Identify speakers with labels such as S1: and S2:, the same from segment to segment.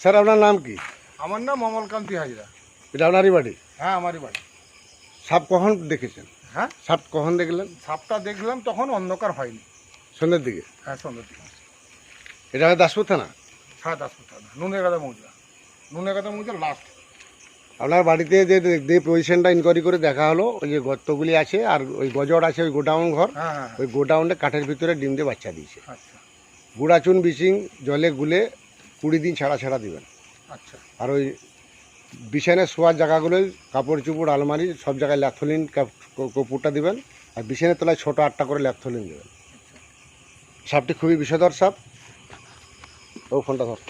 S1: Sir আপনার নাম কি?
S2: আমার নাম অমলকান্তি হাজরা।
S1: এটা আপনারই বাড়ি?
S2: হ্যাঁ আমারই বাড়ি।
S1: সাপ কখন দেখেছেন?
S2: হ্যাঁ?
S1: সাপ কখন দেখলেন?
S2: সাপটা দেখলাম তখন অন্ধকার হয়নি।
S1: সন্ধ্যের দিকে?
S2: হ্যাঁ সন্ধ্যে দিকে
S1: এটা দাসপুর থানা?
S2: দশ ফুট থানা। নুনেগাদা মৌজা। নুনেগাদা মৌজা লাস্ট
S1: আপনার বাড়িতে যে যে পজিশনটা ইনকোয়ারি করে দেখা হলো ওই যে গর্তগুলি আছে আর ওই গজর আছে ওই গোডাউন ঘর
S2: হ্যাঁ হ্যাঁ
S1: ওই গোডাউনে কাঠের ভিতরে ডিম দিয়ে বাচ্চা দিয়েছে।
S2: আচ্ছা।
S1: গুড়াচুন বিচিং জলে গুলে কুড়ি দিন ছাড়া ছাড়া দিবেন।
S2: আচ্ছা।
S1: আর ওই বিছানায় শোয়ার জায়গাগুলোয় কাপড় চুপড় আলমারি সব জায়গায় ল্যাথলিন কপুরটা দিবেন আর বিছানার তলায় ছোটো আটটা করে ল্যাথলিন দেবেন। সাপটি খুবই বিষধর সাপ। ও ফোনটা ধর।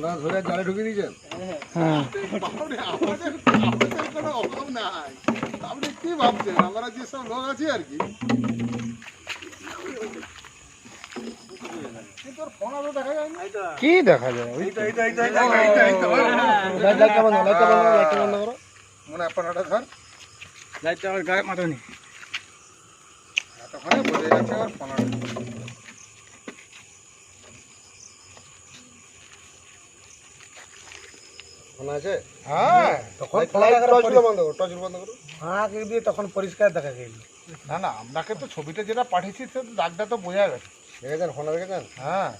S1: আপনারা ধরে জালে ঢুকিয়ে দিয়েছেন?
S2: বাপরে, আমাদের আমাদের কোনো অভাব নাই। আপনি কি ভাবছেন? আমরা যেসব লোক আছি আর কি। কিন্তু ফোন আলো দেখা যায় না
S3: কি দেখা যায়
S2: মনে আপনারটা ধর।
S3: লাইটটা আমার গায়ে মাথানি
S2: এতক্ষণে বোঝা যাচ্ছে ওর ফোন
S1: আছে?
S2: হ্যাঁ
S3: তখন
S1: টর্চগুলো বন্ধ করো টর্চগুলো বন্ধ করো।
S3: ফাঁক দিয়ে তখন পরিষ্কার দেখা গেল
S2: না না আপনাকে তো ছবিটা যেটা পাঠিয়েছি সে দাগটা তো বোঝা গেছে।
S1: দেখেছেন? ফোনটা দেখেছেন?
S2: হ্যাঁ।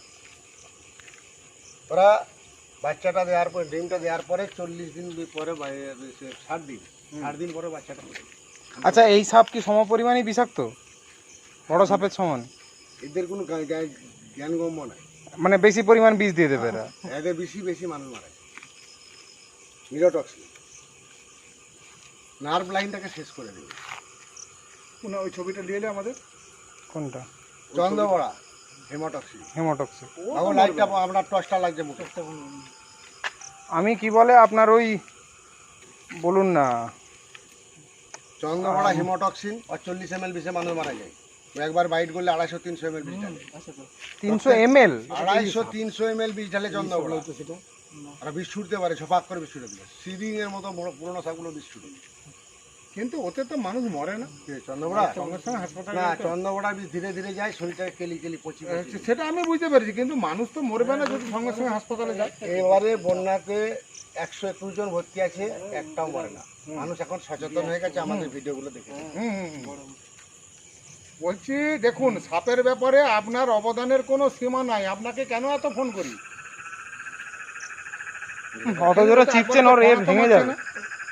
S1: ওরা বাচ্চাটা দেওয়ার পরে ডিমটা দেওয়ার পরে চল্লিশ দিন পরে ষাট দিন ষাট দিন পরে বাচ্চাটা
S3: আচ্ছা এই সাপ কি সম পরিমাণে বিষাক্ত? বড় সাপের সমান?
S1: এদের কোনো জ্ঞা- জ্ঞা- জ্ঞানগম্য নাই।
S3: মানে বেশি পরিমাণ বিষ দিয়ে দেবে এরা?
S1: এদের বেশি বেশি মানুষ মারা নিরোটক্সিন নার্ভ লাইনটাকে শেষ করে দেবে
S2: কোন ওই ছবিটা এলে আমাদের?
S3: কোনটা?
S1: চন্দ্রবড়া। হেমাটক্সিন।
S3: হেমোটক্সিক
S1: এখন লাইটটা আপনার টর্চটা লাগছে মুখে।
S3: আমি কি বলে আপনার ওই বলুন না।
S1: চন্দ্রবড়া হেমোটক্সিন আর চল্লিশ এম এল বিষে মানুষ মারা যায়। একবার বাইট করলে আড়াইশো তিনশো এম এল বিষ ঢালে।
S3: তিনশো এম এল
S1: আড়াইশো তিনশো এম এল বিষ ঢালে চন্দ্রবড়া। আর বিষ ছুটতে পারে ছপাক করে বিষ ছুটে দিলে সিরিং এর মতো পুরোনো শাকগুলো বিষ ছুটে
S2: কিন্তু ওতে তো মানুষ মরে না।
S1: কে, চন্দ্রবড়া?
S2: সঙ্গে সঙ্গে হাসপাতালে
S1: না চন্দ্রবড়া বিষ ধীরে ধীরে যায় শরীরটাকে কেলি কেলি পচি পচি
S2: সেটা আমি বুঝতে পেরেছি কিন্তু মানুষ তো মরবে না যদি সঙ্গে সঙ্গে হাসপাতালে যায়।
S1: এবারে বন্যাতে একশো একুশ জন ভর্তি আছে একটাও মরে না। মানুষ এখন সচেতন হয়ে গেছে আমাদের ভিডিওগুলো দেখে।
S2: হুম, হুম, হুম। বলছি দেখুন সাপের ব্যাপারে আপনার অবদানের কোনো সীমা নাই। আপনাকে কেন এত ফোন করি?
S3: অত জোরে চিপছেন ওর এ ভেঙে যাবে।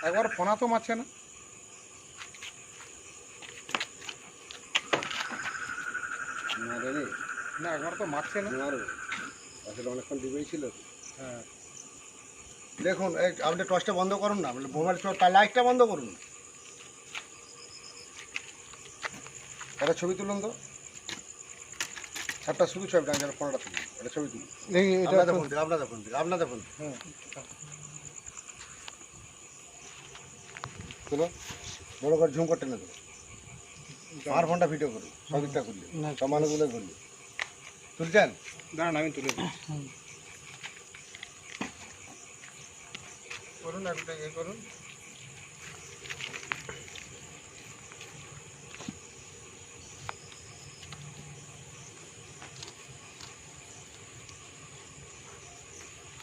S2: একবার ফোনা তো মারছে না। না একবার তো মারছে না।
S1: আসলে অনেকক্ষণ ডুবেই ছিল।
S2: হ্যাঁ।
S1: দেখুন এই আপনি টর্চটা বন্ধ করুন না মোবাইল তার লাইটটা বন্ধ করুন। একটা ছবি তুলুন তো। একটা শুধু ছবি তুলুন একটা ছবি তুলুন
S3: এটা
S1: আপনাদের
S3: তো-
S1: ফোন থেকে আপনাদের ফোন থেকে আপনাদের ফোন। তুলো বড় করে ঝুম করতে না তো। আমার ফোনটা ভিডিও করুন সব দিকটা করলি সব করলি। তুলছেন?
S3: দাঁড়ান আমি তুলে।
S2: করুন একটা ইয়ে করুন।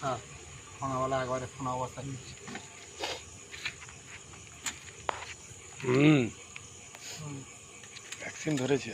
S2: হ্যাঁ ফোনাওয়ালা একবারে ফোনা অবস্থা নিচ্ছে।
S3: হুম। ভ্যাকসিন ধরেছে।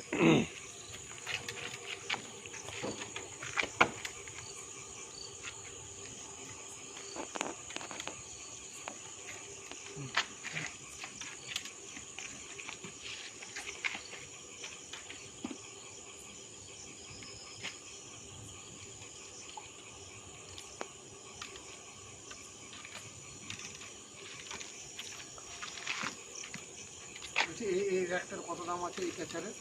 S2: র্যাকটার কত দাম আছে এই ক্যাচারের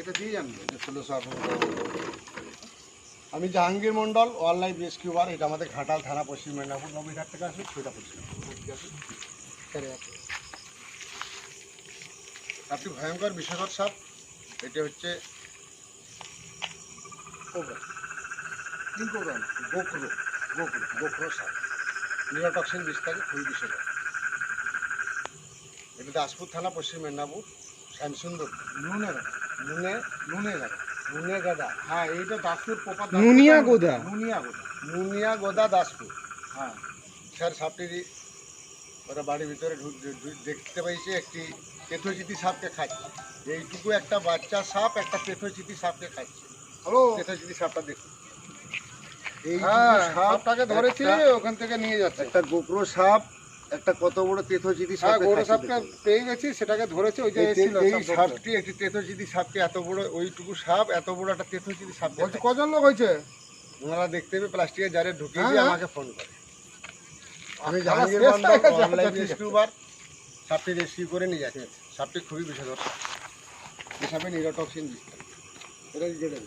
S2: এটা দিয়ে যান।
S1: ষোলোশো আমি Jahangir Mondal wildlife rescue বার এটা আমাদের ঘাটাল থানা পশ্চিম মেদিনীপুর নবীঘাট থেকে আসবে সেটা পরিষ্কার একটি ভয়ঙ্কর বিষধর সাপ এটা হচ্ছে গোখরো গোখরো গোখরো সাপ। নিরোটক্সিন বিস্তারে খুবই বিষধর এটা দাসপুর থানা পশ্চিম মেদিনীপুর শ্যামসুন্দর
S2: নুনের
S1: নুনে
S2: নুনে গাদা
S1: নুনে গাদা।
S2: হ্যাঁ এইটা দাসপুর প্রপার
S3: নুনিয়া গোদা?
S2: নুনিয়া গোদা।
S1: নুনিয়া গোদা দাসপুর।
S2: হ্যাঁ
S1: স্যার সাপটি ওরা বাড়ির ভিতরে দেখতে পাইছে একটি পেথোচিতি সাপকে খাচ্ছে। এইটুকু একটা বাচ্চা সাপ একটা পেথোচিতি সাপকে খাচ্ছে।
S2: হ্যালো?
S1: পেথোচিতি সাপটা দেখুন। এই
S2: হ্যাঁ সাপটাকে ধরেছি ওখান থেকে নিয়ে যাচ্ছে।
S1: একটা গোপ্রো সাপ একটা কত বড় তেথোচিতি
S2: হ্যাঁ
S1: সাপ
S2: গরু সাপটা পেয়ে গেছি সেটাকে ধরেছে ওই যে এসেছিল
S1: এই। সাপটি। একটি তেথোচিতি সাপকে এত বড় ওইটুকু সাপ এত বড় একটা তেথোচিতি সাপ
S2: বলছি কজন লোক হয়েছে?
S1: ওনারা দেখতে পেয়ে প্লাস্টিকের জারে ঢুকিয়ে
S2: হ্যাঁ,
S1: দিয়ে
S2: হ্যাঁ।
S1: আমাকে ফোন করে। আমি জাহাঙ্গীর
S2: হয়ে গেছে,
S1: অনলাইন রেস্কিউবার সাপটি রেস্কিউ করে নিয়ে যাচ্ছে। সাপটি খুবই বিষধর এই সাপে নিরোটক্সিন বিস্তার এটা যেটা